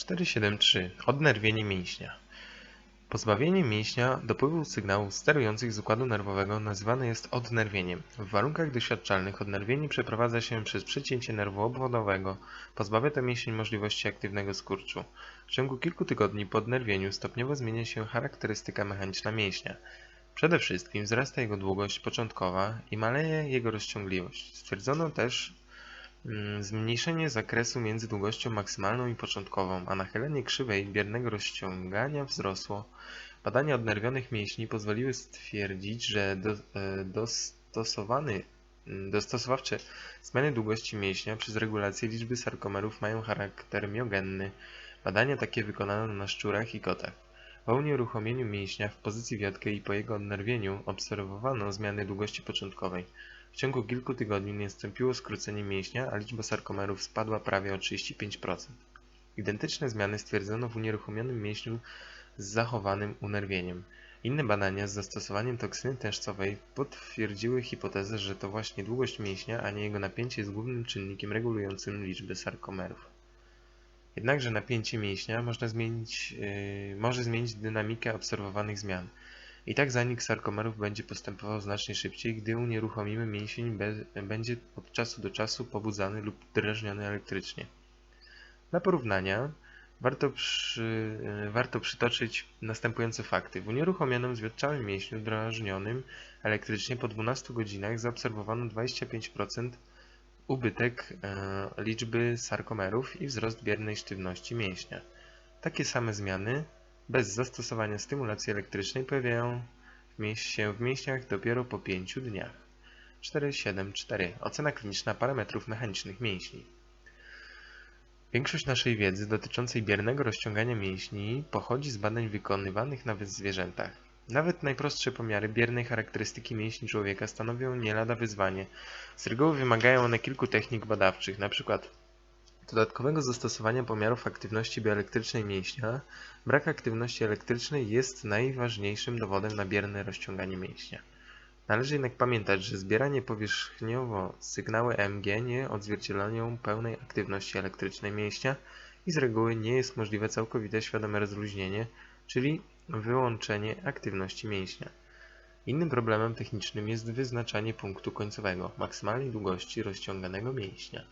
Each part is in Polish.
473. Odnerwienie mięśnia. Pozbawienie mięśnia dopływu sygnałów sterujących z układu nerwowego nazywane jest odnerwieniem. W warunkach doświadczalnych odnerwienie przeprowadza się przez przecięcie nerwu obwodowego. Pozbawia to mięsień możliwości aktywnego skurczu. W ciągu kilku tygodni po odnerwieniu stopniowo zmienia się charakterystyka mechaniczna mięśnia. Przede wszystkim wzrasta jego długość początkowa i maleje jego rozciągliwość. Stwierdzono też zmniejszenie zakresu między długością maksymalną i początkową, a nachylenie krzywej biernego rozciągania wzrosło. Badania odnerwionych mięśni pozwoliły stwierdzić, że do, e, dostosowany, mm, dostosowawcze zmiany długości mięśnia przez regulację liczby sarkomerów mają charakter miogenny. Badania takie wykonano na szczurach i kotach. Po unieruchomieniu mięśnia w pozycji wiotkiej i po jego odnerwieniu obserwowano zmiany długości początkowej. W ciągu kilku tygodni nastąpiło skrócenie mięśnia, a liczba sarkomerów spadła prawie o 35%. Identyczne zmiany stwierdzono w unieruchomionym mięśniu z zachowanym unerwieniem. Inne badania z zastosowaniem toksyny tężcowej potwierdziły hipotezę, że to właśnie długość mięśnia, a nie jego napięcie jest głównym czynnikiem regulującym liczbę sarkomerów. Jednakże napięcie mięśnia zmienić, yy, może zmienić dynamikę obserwowanych zmian. I tak zanik sarkomerów będzie postępował znacznie szybciej, gdy unieruchomimy mięsień będzie od czasu do czasu pobudzany lub drażniony elektrycznie. Dla porównania warto, przy, yy, warto przytoczyć następujące fakty. W unieruchomionym zwiotczałym mięśniu drażnionym elektrycznie po 12 godzinach zaobserwowano 25% ubytek e, liczby sarkomerów i wzrost biernej sztywności mięśnia. Takie same zmiany bez zastosowania stymulacji elektrycznej pojawiają się w mięśniach dopiero po 5 dniach. 4.7.4 Ocena kliniczna parametrów mechanicznych mięśni. Większość naszej wiedzy dotyczącej biernego rozciągania mięśni pochodzi z badań wykonywanych na zwierzętach. Nawet najprostsze pomiary biernej charakterystyki mięśni człowieka stanowią nie lada wyzwanie. Z reguły wymagają one kilku technik badawczych, np. dodatkowego zastosowania pomiarów aktywności bioelektrycznej mięśnia. Brak aktywności elektrycznej jest najważniejszym dowodem na bierne rozciąganie mięśnia. Należy jednak pamiętać, że zbieranie powierzchniowo sygnały EMG nie odzwierciedlają pełnej aktywności elektrycznej mięśnia i z reguły nie jest możliwe całkowite świadome rozluźnienie, czyli wyłączenie aktywności mięśnia. Innym problemem technicznym jest wyznaczanie punktu końcowego, maksymalnej długości rozciąganego mięśnia.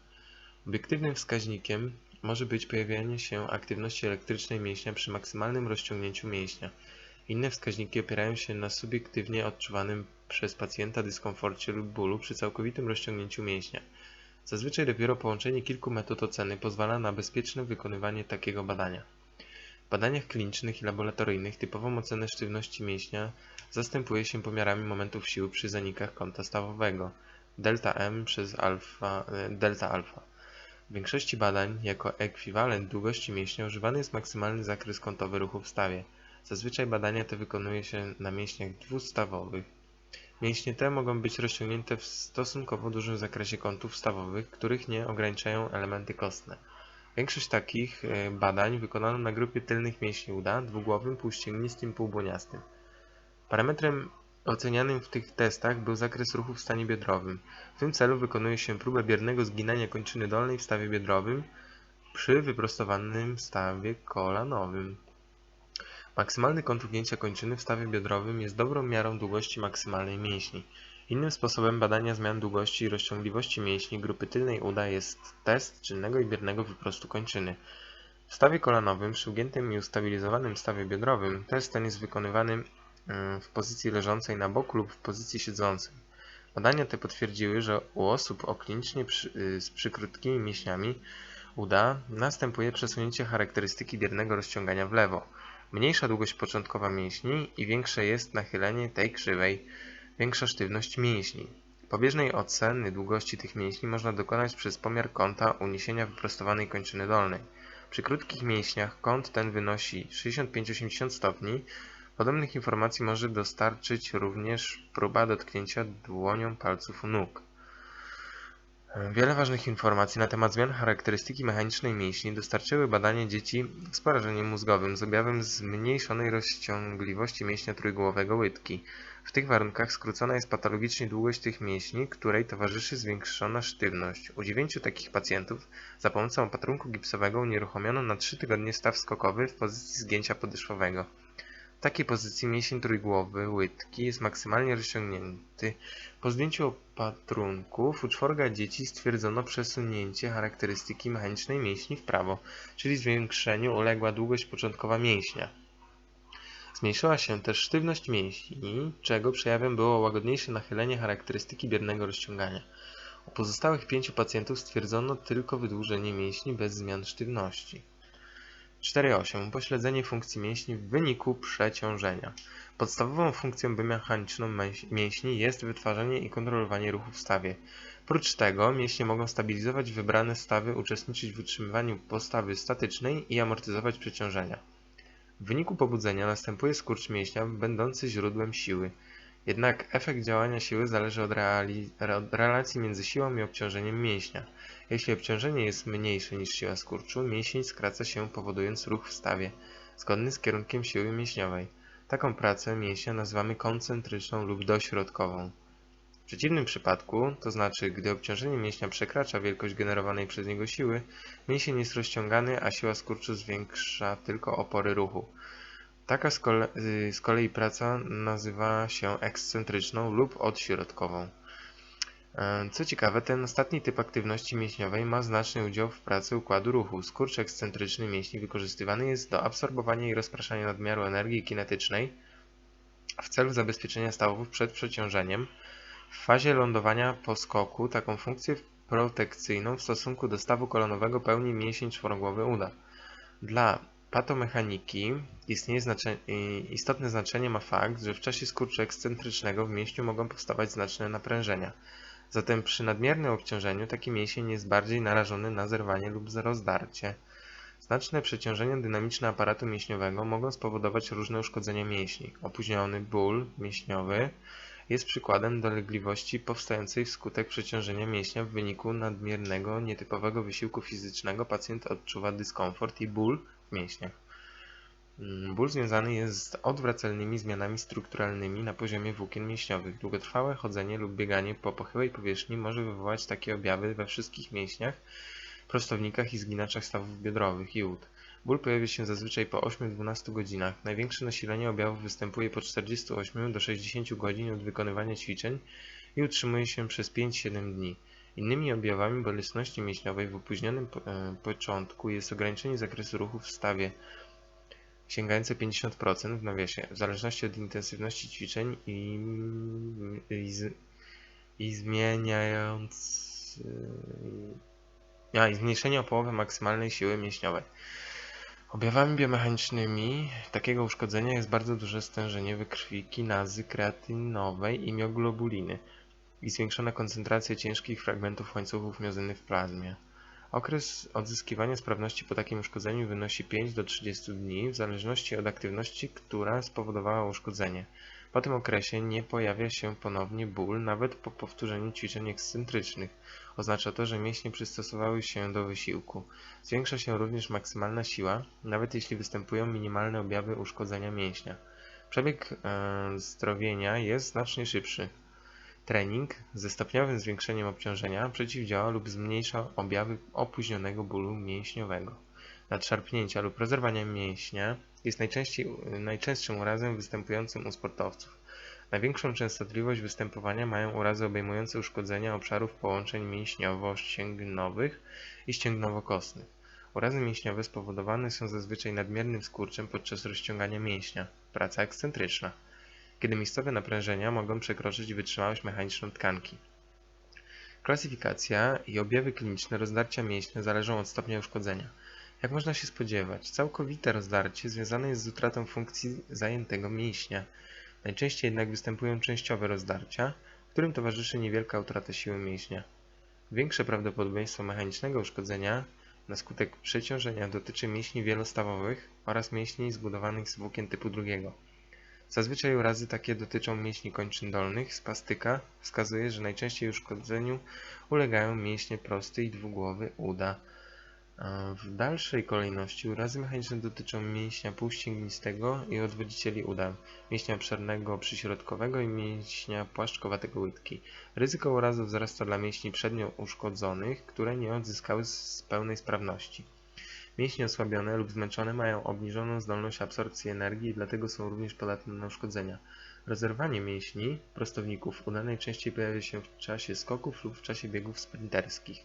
Obiektywnym wskaźnikiem może być pojawianie się aktywności elektrycznej mięśnia przy maksymalnym rozciągnięciu mięśnia. Inne wskaźniki opierają się na subiektywnie odczuwanym przez pacjenta dyskomforcie lub bólu przy całkowitym rozciągnięciu mięśnia. Zazwyczaj dopiero połączenie kilku metod oceny pozwala na bezpieczne wykonywanie takiego badania. W badaniach klinicznych i laboratoryjnych typową ocenę sztywności mięśnia zastępuje się pomiarami momentów siły przy zanikach kąta stawowego delta m przez alfa, e, delta alfa. W większości badań jako ekwiwalent długości mięśnia używany jest maksymalny zakres kątowy ruchu w stawie. Zazwyczaj badania te wykonuje się na mięśniach dwustawowych. Mięśnie te mogą być rozciągnięte w stosunkowo dużym zakresie kątów stawowych, których nie ograniczają elementy kostne. Większość takich e, badań wykonano na grupie tylnych mięśni uda, dwugłowym, półścięgnistym półbłoniastym. Parametrem ocenianym w tych testach był zakres ruchu w stanie biodrowym. W tym celu wykonuje się próbę biernego zginania kończyny dolnej w stawie biodrowym przy wyprostowanym stawie kolanowym. Maksymalny kąt ugnięcia kończyny w stawie biodrowym jest dobrą miarą długości maksymalnej mięśni. Innym sposobem badania zmian długości i rozciągliwości mięśni grupy tylnej uda jest test czynnego i biernego wyprostu kończyny. W stawie kolanowym przy ugiętym i ustabilizowanym stawie biodrowym test ten jest wykonywany w pozycji leżącej na boku lub w pozycji siedzącej. Badania te potwierdziły, że u osób o klinicznie przy, y, z przykrótkimi mięśniami uda następuje przesunięcie charakterystyki biernego rozciągania w lewo. Mniejsza długość początkowa mięśni i większe jest nachylenie tej krzywej. Większa sztywność mięśni. Pobieżnej oceny długości tych mięśni można dokonać przez pomiar kąta uniesienia wyprostowanej kończyny dolnej. Przy krótkich mięśniach kąt ten wynosi 65-80 stopni. Podobnych informacji może dostarczyć również próba dotknięcia dłonią palców nóg. Wiele ważnych informacji na temat zmian charakterystyki mechanicznej mięśni dostarczyły badania dzieci z porażeniem mózgowym z objawem zmniejszonej rozciągliwości mięśnia trójgłowego łydki. W tych warunkach skrócona jest patologicznie długość tych mięśni, której towarzyszy zwiększona sztywność. U dziewięciu takich pacjentów za pomocą opatrunku gipsowego unieruchomiono na 3 tygodnie staw skokowy w pozycji zgięcia podeszwowego. W takiej pozycji mięsień trójgłowy łydki jest maksymalnie rozciągnięty. Po zdjęciu opatrunków u czworga dzieci stwierdzono przesunięcie charakterystyki mechanicznej mięśni w prawo, czyli zwiększeniu uległa długość początkowa mięśnia. Zmniejszyła się też sztywność mięśni, czego przejawem było łagodniejsze nachylenie charakterystyki biernego rozciągania. U pozostałych pięciu pacjentów stwierdzono tylko wydłużenie mięśni bez zmian sztywności. 4.8. Upośledzenie funkcji mięśni w wyniku przeciążenia. Podstawową funkcją biomechaniczną mięś- mięśni jest wytwarzanie i kontrolowanie ruchu w stawie. Prócz tego mięśnie mogą stabilizować wybrane stawy, uczestniczyć w utrzymywaniu postawy statycznej i amortyzować przeciążenia. W wyniku pobudzenia następuje skurcz mięśnia będący źródłem siły. Jednak efekt działania siły zależy od, od relacji między siłą i obciążeniem mięśnia. Jeśli obciążenie jest mniejsze niż siła skurczu, mięsień skraca się powodując ruch w stawie, zgodny z kierunkiem siły mięśniowej. Taką pracę mięśnia nazywamy koncentryczną lub dośrodkową. W przeciwnym przypadku, to znaczy gdy obciążenie mięśnia przekracza wielkość generowanej przez niego siły, mięsień jest rozciągany, a siła skurczu zwiększa tylko opory ruchu. Taka z, kole y, z kolei praca nazywa się ekscentryczną lub odśrodkową. E, Co ciekawe, ten ostatni typ aktywności mięśniowej ma znaczny udział w pracy układu ruchu. Skurcz ekscentryczny mięśni wykorzystywany jest do absorbowania i rozpraszania nadmiaru energii kinetycznej w celu zabezpieczenia stawów przed przeciążeniem. W fazie lądowania po skoku taką funkcję protekcyjną w stosunku do stawu kolonowego pełni mięsień czworogłowy uda. Dla patomechaniki istnieje znacze istotne znaczenie ma fakt, że w czasie skurczu ekscentrycznego w mięśniu mogą powstawać znaczne naprężenia. Zatem przy nadmiernym obciążeniu taki mięsień jest bardziej narażony na zerwanie lub rozdarcie. Znaczne przeciążenia dynamiczne aparatu mięśniowego mogą spowodować różne uszkodzenia mięśni. Opóźniony ból mięśniowy jest przykładem dolegliwości powstającej wskutek przeciążenia mięśnia w wyniku nadmiernego, nietypowego wysiłku fizycznego. Pacjent odczuwa dyskomfort i ból w mięśniach. Mm, Ból związany jest z odwracalnymi zmianami strukturalnymi na poziomie włókien mięśniowych. Długotrwałe chodzenie lub bieganie po pochyłej powierzchni może wywołać takie objawy we wszystkich mięśniach, prostownikach i zginaczach stawów biodrowych i ud. Ból pojawia się zazwyczaj po 8-12 godzinach. Największe nasilenie objawów występuje po 48 do 60 godzin od wykonywania ćwiczeń i utrzymuje się przez 5-7 dni. Innymi objawami bolesności mięśniowej w opóźnionym e, początku jest ograniczenie zakresu ruchu w stawie sięgające 50% w nawiasie, w zależności od intensywności ćwiczeń i, i, z, i zmieniając yy, a, i zmniejszenie o połowę maksymalnej siły mięśniowej. Objawami biomechanicznymi takiego uszkodzenia jest bardzo duże stężenie we krwi kinazy kreatynowej i mioglobuliny i zwiększona koncentracja ciężkich fragmentów łańcuchów miozyny w plazmie. Okres odzyskiwania sprawności po takim uszkodzeniu wynosi 5 do 30 dni w zależności od aktywności, która spowodowała uszkodzenie. Po tym okresie nie pojawia się ponownie ból nawet po powtórzeniu ćwiczeń ekscentrycznych. Oznacza to, że mięśnie przystosowały się do wysiłku. Zwiększa się również maksymalna siła, nawet jeśli występują minimalne objawy uszkodzenia mięśnia. Przebieg e, zdrowienia jest znacznie szybszy. Trening ze stopniowym zwiększeniem obciążenia przeciwdziała lub zmniejsza objawy opóźnionego bólu mięśniowego. Nadszarpnięcia lub rozerwania mięśnia jest najczęściej, najczęstszym urazem występującym u sportowców. Największą częstotliwość występowania mają urazy obejmujące uszkodzenia obszarów połączeń mięśniowo-ścięgnowych i ścięgnowo-kostnych. Urazy mięśniowe spowodowane są zazwyczaj nadmiernym skurczem podczas rozciągania mięśnia. Praca ekscentryczna kiedy miejscowe naprężenia mogą przekroczyć wytrzymałość mechaniczną tkanki. Klasyfikacja i objawy kliniczne rozdarcia mięśnia zależą od stopnia uszkodzenia. Jak można się spodziewać, całkowite rozdarcie związane jest z utratą funkcji zajętego mięśnia. Najczęściej jednak występują częściowe rozdarcia, którym towarzyszy niewielka utrata siły mięśnia. Większe prawdopodobieństwo mechanicznego uszkodzenia na skutek przeciążenia dotyczy mięśni wielostawowych oraz mięśni zbudowanych z włókien typu drugiego. Zazwyczaj urazy takie dotyczą mięśni kończyn dolnych. Spastyka wskazuje, że najczęściej uszkodzeniu ulegają mięśnie prosty i dwugłowy uda. W dalszej kolejności urazy mechaniczne dotyczą mięśnia półścięgnistego i odwodzicieli uda, mięśnia obszarnego przyśrodkowego i mięśnia płaszczkowatego łydki. Ryzyko urazu wzrasta dla mięśni przednio uszkodzonych, które nie odzyskały z pełnej sprawności. Mięśnie osłabione lub zmęczone mają obniżoną zdolność absorpcji energii i dlatego są również podatne na uszkodzenia. Rozerwanie mięśni prostowników uda najczęściej pojawia się w czasie skoków lub w czasie biegów sprinterskich.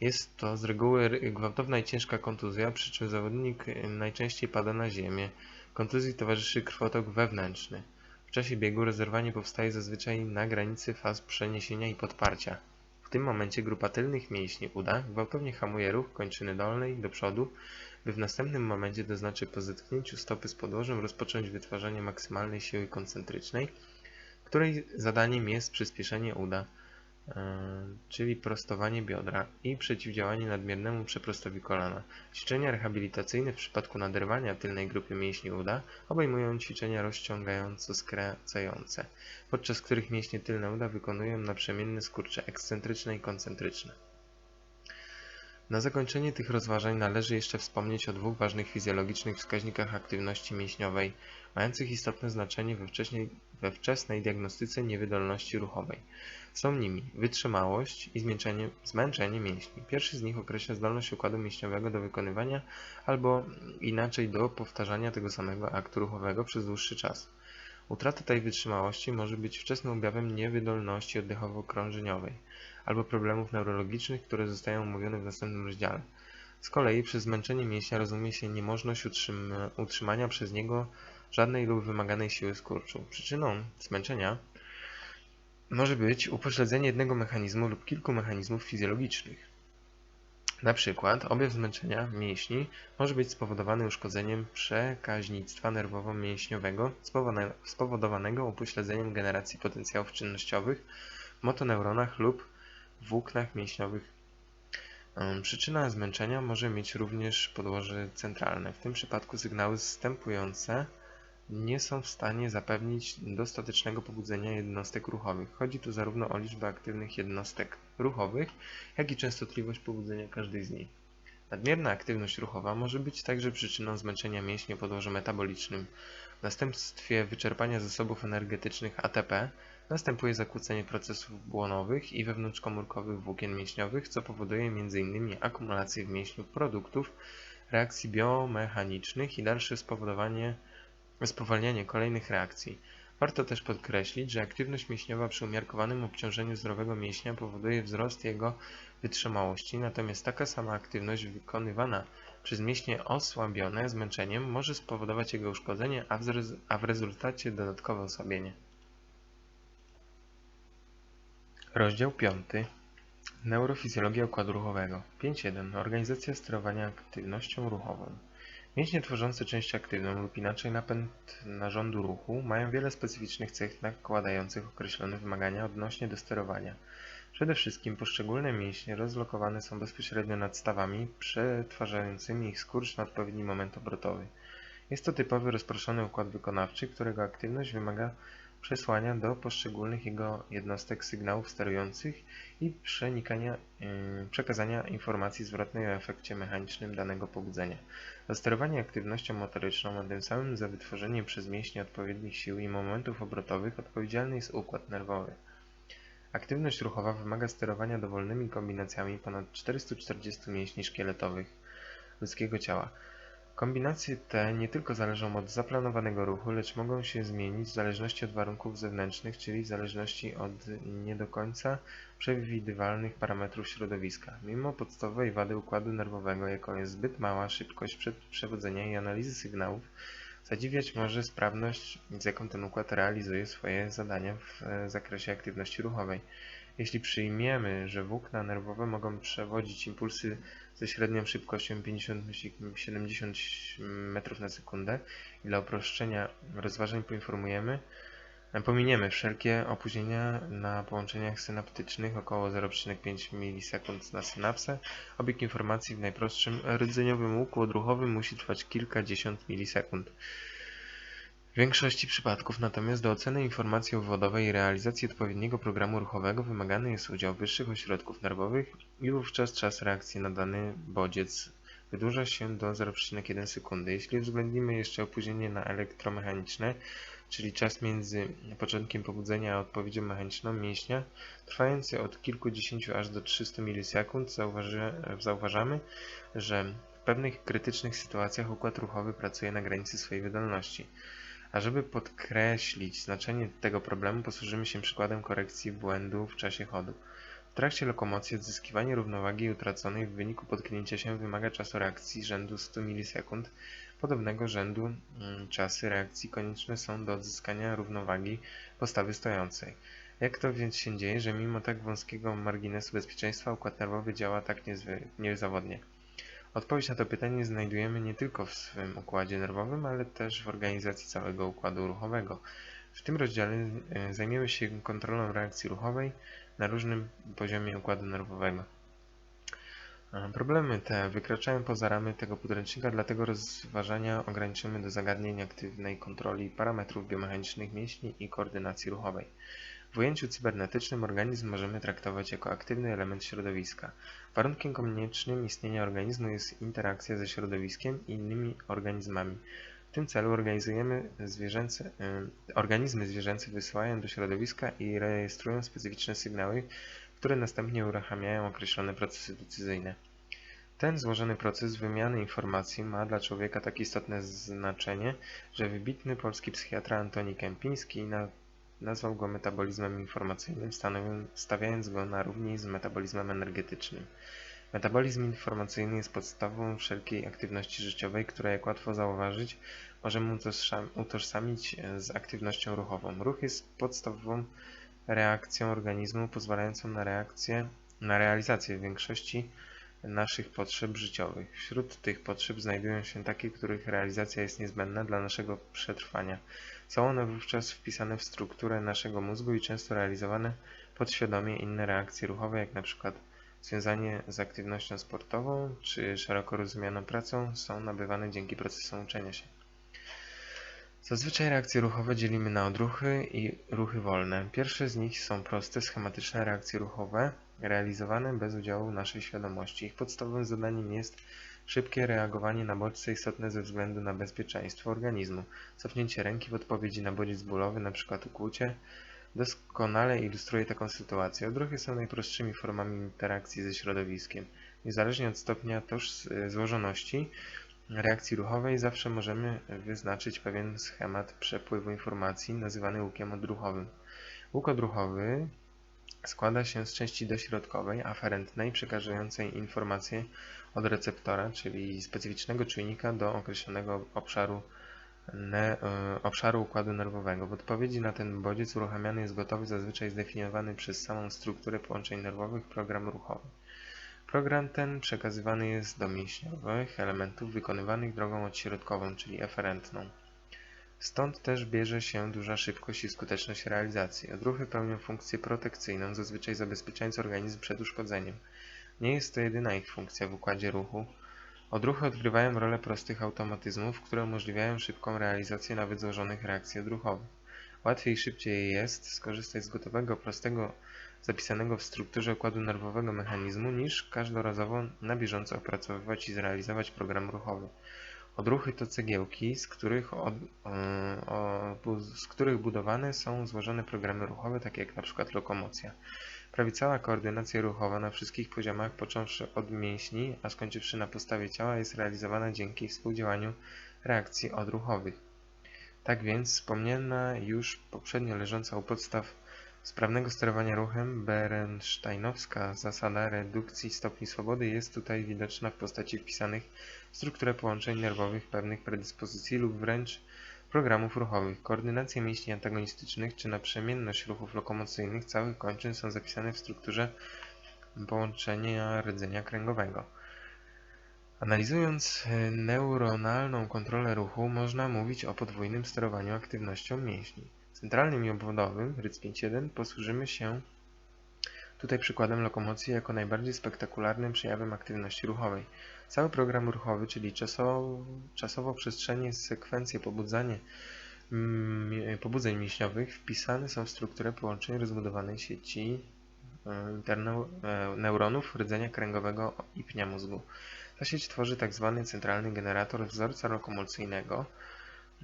Jest to z reguły gwałtowna i ciężka kontuzja, przy czym zawodnik najczęściej pada na ziemię. Kontuzji towarzyszy krwotok wewnętrzny. W czasie biegu rozerwanie powstaje zazwyczaj na granicy faz przeniesienia i podparcia. Tym momencie grupa tylnych mięśni uda gwałtownie hamuje ruch kończyny dolnej do przodu, by w następnym momencie, to znaczy po zetknięciu stopy z podłożem, rozpocząć wytwarzanie maksymalnej siły koncentrycznej, której zadaniem jest przyspieszenie uda, czyli prostowanie biodra i przeciwdziałanie nadmiernemu przeprostowi kolana. Ćwiczenia rehabilitacyjne w przypadku naderwania tylnej grupy mięśni uda obejmują ćwiczenia rozciągająco-skracające, podczas których mięśnie tylne uda wykonują naprzemienne skurcze ekscentryczne i koncentryczne. Na zakończenie tych rozważań należy jeszcze wspomnieć o dwóch ważnych fizjologicznych wskaźnikach aktywności mięśniowej, mających istotne znaczenie we wcześniej, we wczesnej diagnostyce niewydolności ruchowej. Są nimi wytrzymałość i zmęczenie, zmęczenie mięśni. Pierwszy z nich określa zdolność układu mięśniowego do wykonywania albo inaczej do powtarzania tego samego aktu ruchowego przez dłuższy czas. Utrata tej wytrzymałości może być wczesnym objawem niewydolności oddechowo-krążeniowej albo problemów neurologicznych, które zostają omówione w następnym rozdziale. Z kolei przez zmęczenie mięśnia rozumie się niemożność utrzym utrzymania przez niego żadnej lub wymaganej siły skurczu. Przyczyną zmęczenia może być upośledzenie jednego mechanizmu lub kilku mechanizmów fizjologicznych. Na przykład objaw zmęczenia mięśni może być spowodowany uszkodzeniem przekaźnictwa nerwowo-mięśniowego spowodowane- spowodowanego upośledzeniem generacji potencjałów czynnościowych w motoneuronach lub włóknach mięśniowych. Przyczyna zmęczenia może mieć również podłoże centralne. W tym przypadku sygnały zstępujące nie są w stanie zapewnić dostatecznego pobudzenia jednostek ruchowych. Chodzi tu zarówno o liczbę aktywnych jednostek ruchowych, jak i częstotliwość pobudzenia każdej z nich. Nadmierna aktywność ruchowa może być także przyczyną zmęczenia mięśni o podłożu metabolicznym. W następstwie wyczerpania zasobów energetycznych ATP następuje zakłócenie procesów błonowych i wewnątrzkomórkowych włókien mięśniowych, co powoduje m.in. akumulację w mięśniu produktów reakcji biomechanicznych i dalsze spowodowanie spowalnianie kolejnych reakcji. Warto też podkreślić, że aktywność mięśniowa przy umiarkowanym obciążeniu zdrowego mięśnia powoduje wzrost jego wytrzymałości, natomiast taka sama aktywność wykonywana przez mięśnie osłabione zmęczeniem może spowodować jego uszkodzenie, a w, a w rezultacie dodatkowe osłabienie. Rozdział 5. Neurofizjologia układu ruchowego. 5.1. Organizacja sterowania aktywnością ruchową. Mięśnie tworzące część aktywną lub inaczej napęd narządu ruchu mają wiele specyficznych cech nakładających określone wymagania odnośnie do sterowania. Przede wszystkim poszczególne mięśnie rozlokowane są bezpośrednio nad stawami, przetwarzającymi ich skurcz na odpowiedni moment obrotowy. Jest to typowy rozproszony układ wykonawczy, którego aktywność wymaga przesłania do poszczególnych jego jednostek sygnałów sterujących i yy, przekazania informacji zwrotnej o efekcie mechanicznym danego pobudzenia. Za sterowanie aktywnością motoryczną, a tym samym za wytworzenie przez mięśnie odpowiednich sił i momentów obrotowych odpowiedzialny jest układ nerwowy. Aktywność ruchowa wymaga sterowania dowolnymi kombinacjami ponad 440 mięśni szkieletowych ludzkiego ciała. Kombinacje te nie tylko zależą od zaplanowanego ruchu, lecz mogą się zmienić w zależności od warunków zewnętrznych, czyli w zależności od nie do końca przewidywalnych parametrów środowiska. Mimo podstawowej wady układu nerwowego, jaką jest zbyt mała szybkość przewodzenia i analizy sygnałów, zadziwiać może sprawność, z jaką ten układ realizuje swoje zadania w e, zakresie aktywności ruchowej. Jeśli przyjmiemy, że włókna nerwowe mogą przewodzić impulsy ze średnią szybkością 50-70 metrów na sekundę i dla uproszczenia rozważań poinformujemy, pominiemy wszelkie opóźnienia na połączeniach synaptycznych około 0,5 milisekund na synapsę. Obieg informacji w najprostszym rdzeniowym łuku odruchowym musi trwać kilkadziesiąt milisekund. W większości przypadków natomiast do oceny informacji obwodowej i realizacji odpowiedniego programu ruchowego wymagany jest udział wyższych ośrodków nerwowych i wówczas czas reakcji na dany bodziec wydłuża się do 0,1 sekundy. Jeśli uwzględnimy jeszcze opóźnienie na elektromechaniczne, czyli czas między początkiem pobudzenia a odpowiedzią mechaniczną mięśnia, trwający od kilkudziesięciu aż do 300 milisekund, zauważy, zauważamy, że w pewnych krytycznych sytuacjach układ ruchowy pracuje na granicy swojej wydolności. Żeby podkreślić znaczenie tego problemu, posłużymy się przykładem korekcji błędu w czasie chodu. W trakcie lokomocji odzyskiwanie równowagi utraconej w wyniku potknięcia się wymaga czasu reakcji rzędu 100 milisekund. Podobnego rzędu mm, czasy reakcji konieczne są do odzyskania równowagi postawy stojącej. Jak to więc się dzieje, że mimo tak wąskiego marginesu bezpieczeństwa układ nerwowy działa tak niezawodnie? Odpowiedź na to pytanie znajdujemy nie tylko w swym układzie nerwowym, ale też w organizacji całego układu ruchowego. W tym rozdziale e, zajmiemy się kontrolą reakcji ruchowej na różnym poziomie układu nerwowego. E, Problemy te wykraczają poza ramy tego podręcznika, dlatego rozważania ograniczymy do zagadnień aktywnej kontroli parametrów biomechanicznych mięśni i koordynacji ruchowej. W ujęciu cybernetycznym organizm możemy traktować jako aktywny element środowiska. Warunkiem koniecznym istnienia organizmu jest interakcja ze środowiskiem i innymi organizmami. W tym celu organizujemy zwierzęce, y, organizmy zwierzęce wysyłają do środowiska i rejestrują specyficzne sygnały, które następnie uruchamiają określone procesy decyzyjne. Ten złożony proces wymiany informacji ma dla człowieka tak istotne znaczenie, że wybitny polski psychiatra Antoni Kępiński na Nazwał go metabolizmem informacyjnym, stawiając go na równi z metabolizmem energetycznym. Metabolizm informacyjny jest podstawą wszelkiej aktywności życiowej, która, jak łatwo zauważyć, możemy utożsam- utożsamić e, z aktywnością ruchową. Ruch jest podstawową reakcją organizmu, pozwalającą na reakcję, na realizację większości naszych potrzeb życiowych. Wśród tych potrzeb znajdują się takie, których realizacja jest niezbędna dla naszego przetrwania. Są one wówczas wpisane w strukturę naszego mózgu i często realizowane podświadomie inne reakcje ruchowe, jak na przykład związanie z aktywnością sportową czy szeroko rozumianą pracą, są nabywane dzięki procesom uczenia się. Zazwyczaj reakcje ruchowe dzielimy na odruchy i ruchy wolne. Pierwsze z nich są proste, schematyczne reakcje ruchowe, realizowane bez udziału naszej świadomości. Ich podstawowym zadaniem jest szybkie reagowanie na bodźce istotne ze względu na bezpieczeństwo organizmu. Cofnięcie ręki w odpowiedzi na bodziec bólowy, np. ukłucie, doskonale ilustruje taką sytuację. Odruchy są najprostszymi formami interakcji ze środowiskiem. Niezależnie od stopnia toż złożoności reakcji ruchowej zawsze możemy wyznaczyć pewien schemat przepływu informacji nazywany łukiem odruchowym. Łuk odruchowy składa się z części dośrodkowej, aferentnej, przekazującej informacje od receptora, czyli specyficznego czujnika do określonego obszaru, ne, e, obszaru układu nerwowego. W odpowiedzi na ten bodziec uruchamiany jest gotowy, zazwyczaj zdefiniowany przez samą strukturę połączeń nerwowych program ruchowy. Program ten przekazywany jest do mięśniowych elementów wykonywanych drogą odśrodkową, czyli eferentną. Stąd też bierze się duża szybkość i skuteczność realizacji. Odruchy pełnią funkcję protekcyjną, zazwyczaj zabezpieczając organizm przed uszkodzeniem. Nie jest to jedyna ich funkcja w układzie ruchu. Odruchy odgrywają rolę prostych automatyzmów, które umożliwiają szybką realizację nawet złożonych reakcji odruchowych. Łatwiej i szybciej jest skorzystać z gotowego, prostego, zapisanego w strukturze układu nerwowego mechanizmu, niż każdorazowo na bieżąco opracowywać i zrealizować program ruchowy. Odruchy to cegiełki, z których, od, e, o, z których budowane są złożone programy ruchowe, takie jak przykład lokomocja. Prawie cała koordynacja ruchowa na wszystkich poziomach, począwszy od mięśni, a skończywszy na postawie ciała, jest realizowana dzięki współdziałaniu reakcji odruchowych. Tak więc wspomniana już poprzednio leżąca u podstaw sprawnego sterowania ruchem berensteinowska zasada redukcji stopni swobody jest tutaj widoczna w postaci wpisanych w strukturę połączeń nerwowych pewnych predyspozycji lub wręcz programów ruchowych. Koordynacje mięśni antagonistycznych czy naprzemienność ruchów lokomocyjnych całych kończyn są zapisane w strukturze połączenia rdzenia kręgowego. Analizując e, neuronalną kontrolę ruchu, można mówić o podwójnym sterowaniu aktywnością mięśni. Centralnym i obwodowym, RYC51, posłużymy się tutaj przykładem lokomocji jako najbardziej spektakularnym przejawem aktywności ruchowej. Cały program ruchowy, czyli czasowo, czasowo-przestrzennie sekwencje pobudzanie mm, pobudzeń mięśniowych wpisane są w strukturę połączeń rozbudowanej sieci e, interneuronów rdzenia kręgowego i pnia mózgu. Ta sieć tworzy tzw. centralny generator wzorca lokomocyjnego.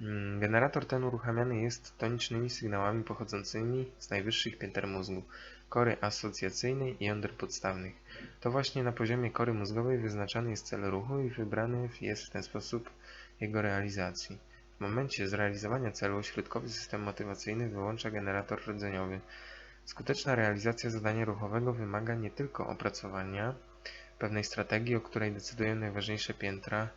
Mm, Generator ten uruchamiany jest tonicznymi sygnałami pochodzącymi z najwyższych pięter mózgu, kory asocjacyjnej i jąder podstawnych. To właśnie na poziomie kory mózgowej wyznaczany jest cel ruchu i wybrany jest w ten sposób jego realizacji. W momencie zrealizowania celu środkowy system motywacyjny wyłącza generator rdzeniowy. Skuteczna realizacja zadania ruchowego wymaga nie tylko opracowania pewnej strategii, o której decydują najważniejsze piętra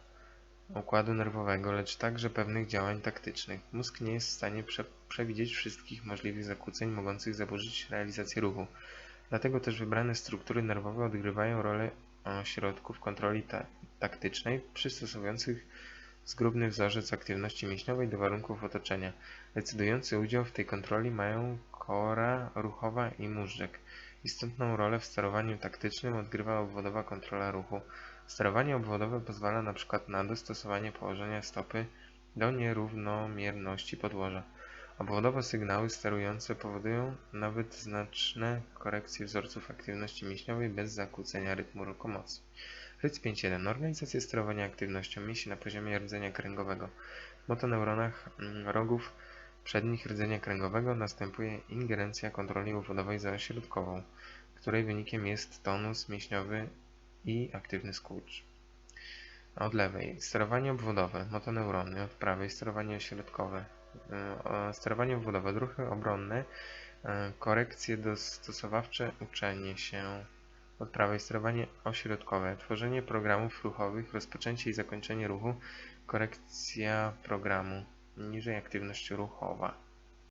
układu nerwowego, lecz także pewnych działań taktycznych. Mózg nie jest w stanie prze przewidzieć wszystkich możliwych zakłóceń mogących zaburzyć realizację ruchu. Dlatego też wybrane struktury nerwowe odgrywają rolę ośrodków kontroli ta taktycznej, przystosowujących zgrubny wzorzec aktywności mięśniowej do warunków otoczenia. Decydujący udział w tej kontroli mają kora ruchowa i móżdżek. Istotną rolę w sterowaniu taktycznym odgrywa obwodowa kontrola ruchu. Sterowanie obwodowe pozwala np. na dostosowanie położenia stopy do nierównomierności podłoża. Obwodowe sygnały sterujące powodują nawet znaczne korekcje wzorców aktywności mięśniowej bez zakłócenia rytmu lokomocji. RYC 5.1. Organizacja sterowania aktywnością mięśni na poziomie rdzenia kręgowego. W motoneuronach mm, rogów przednich rdzenia kręgowego następuje ingerencja kontroli obwodowej zaośrodkową, której wynikiem jest tonus mięśniowy i aktywny skurcz. Od lewej sterowanie obwodowe, motoneurony, od prawej sterowanie ośrodkowe, e, sterowanie obwodowe, odruchy obronne, e, korekcje dostosowawcze, uczenie się. Od prawej sterowanie ośrodkowe, tworzenie programów ruchowych, rozpoczęcie i zakończenie ruchu, korekcja programu. Niżej aktywność ruchowa.